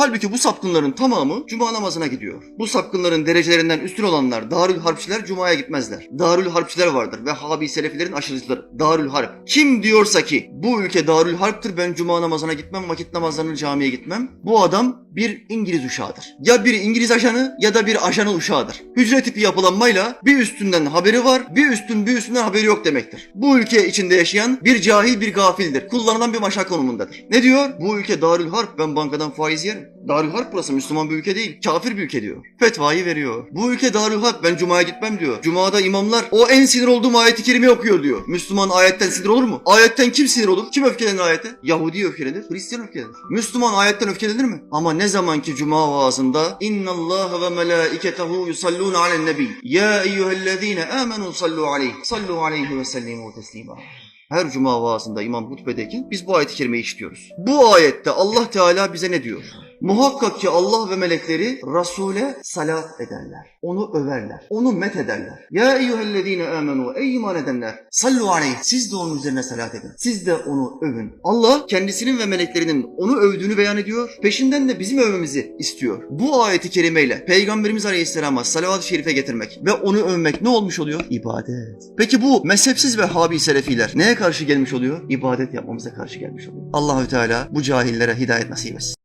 Halbuki bu sapkınların tamamı cuma namazına gidiyor. Bu sapkınların derecelerinden üstün olanlar Darül Harpçiler cumaya gitmezler. Darül Harpçiler vardır ve Habi Selefilerin aşırıcıları. Darül Harp. Kim diyorsa ki bu ülke Darül Harp'tır ben cuma namazına gitmem vakit namazlarını camiye gitmem. Bu adam bir İngiliz uşağıdır. Ya bir İngiliz ajanı ya da bir ajanın uşağıdır. Hücre tipi yapılanmayla bir üstünden haberi var bir üstün bir üstünden haberi yok demektir. Bu ülke içinde yaşayan bir cahil bir gafildir. Kullanılan bir maşa konumundadır. Ne diyor? Bu ülke Darül Harp ben bankadan faiz yerim. Darül Harp burası Müslüman bir ülke değil. Kafir bir ülke diyor. Fetvayı veriyor. Bu ülke Darül Harp ben Cuma'ya gitmem diyor. Cuma'da imamlar o en sinir olduğum ayeti kerime okuyor diyor. Müslüman ayetten sinir olur mu? Ayetten kim sinir olur? Kim öfkelenir ayete? Yahudi öfkelenir, Hristiyan öfkelenir. Müslüman ayetten öfkelenir mi? Ama ne zaman ki Cuma vaazında İnna Allah ve melaiketehu yusalluna alen nebi. Ya eyyühellezine amenu sallu aleyhi. Sallu aleyhi ve sellimu teslima. Her cuma vaazında imam hutbedeyken biz bu ayet-i kerimeyi işliyoruz. Bu ayette Allah Teala bize ne diyor? Muhakkak ki Allah ve melekleri Resul'e salat ederler. Onu överler. Onu met ederler. Ya eyyühellezine amenu ey iman edenler. Sallu aleyh. Siz de onun üzerine salat edin. Siz de onu övün. Allah kendisinin ve meleklerinin onu övdüğünü beyan ediyor. Peşinden de bizim övmemizi istiyor. Bu ayeti kerimeyle Peygamberimiz Aleyhisselam'a salavat-ı şerife getirmek ve onu övmek ne olmuş oluyor? İbadet. Peki bu mezhepsiz ve habi selefiler neye karşı gelmiş oluyor? İbadet yapmamıza karşı gelmiş oluyor. Allahü Teala bu cahillere hidayet nasip etsin.